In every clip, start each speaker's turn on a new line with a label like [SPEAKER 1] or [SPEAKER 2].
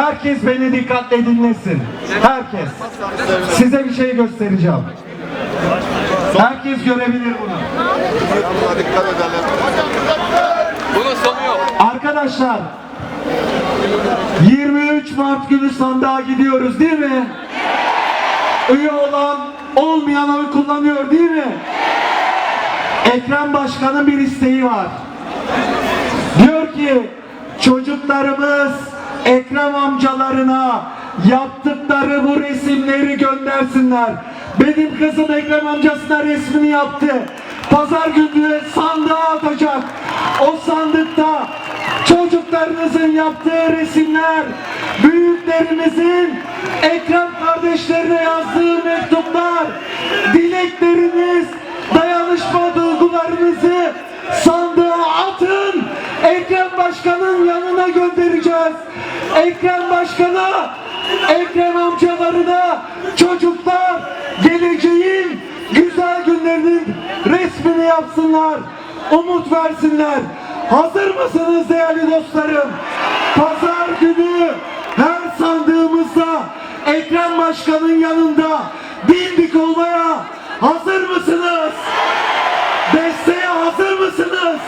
[SPEAKER 1] Herkes beni dikkatle dinlesin. Herkes. Size bir şey göstereceğim. Herkes görebilir bunu.
[SPEAKER 2] Bunun sonu yok.
[SPEAKER 1] Arkadaşlar 23 Mart günü sandığa gidiyoruz değil mi? Üye olan olmayan oy kullanıyor değil mi? Ekrem Başkan'ın bir isteği var. Diyor ki çocuklarımız Ekrem amcalarına yaptıkları bu resimleri göndersinler. Benim kızım Ekrem amcasına resmini yaptı. Pazar günü sandığa atacak. O sandıkta çocuklarınızın yaptığı resimler, büyüklerimizin Ekrem kardeşlerine yazdığı mektuplar, dilekleriniz, dayanışma duygularınızı sandığa atın. Ekrem Başkan'ın yanına göndereceğiz. Ekrem Başkan'a, Ekrem amcalarına çocuklar geleceğin güzel günlerinin resmini yapsınlar. Umut versinler. Hazır mısınız değerli dostlarım? Pazar günü her sandığımızda Ekrem Başkan'ın yanında bindik olmaya hazır mısınız? Desteğe hazır mısınız?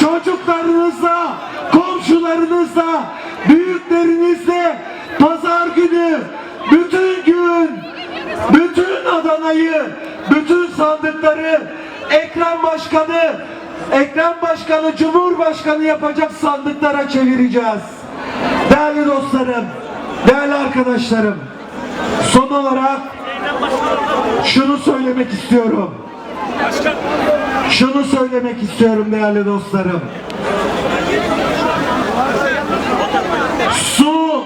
[SPEAKER 1] Çocuklarınızla, komşularınızla, büyüklerinizle pazar günü bütün gün, bütün Adana'yı, bütün sandıkları Ekrem Başkanı, Ekrem Başkanı Cumhurbaşkanı yapacak sandıklara çevireceğiz. Değerli dostlarım, değerli arkadaşlarım, son olarak şunu söylemek istiyorum. Şunu söylemek istiyorum değerli dostlarım. Su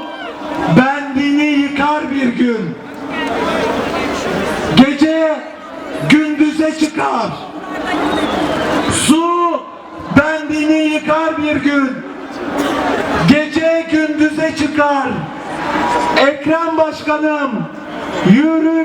[SPEAKER 1] bendini yıkar bir gün. Gece çıkar. Su bendini yıkar bir gün. Gece gündüze çıkar. Ekrem Başkanım yürü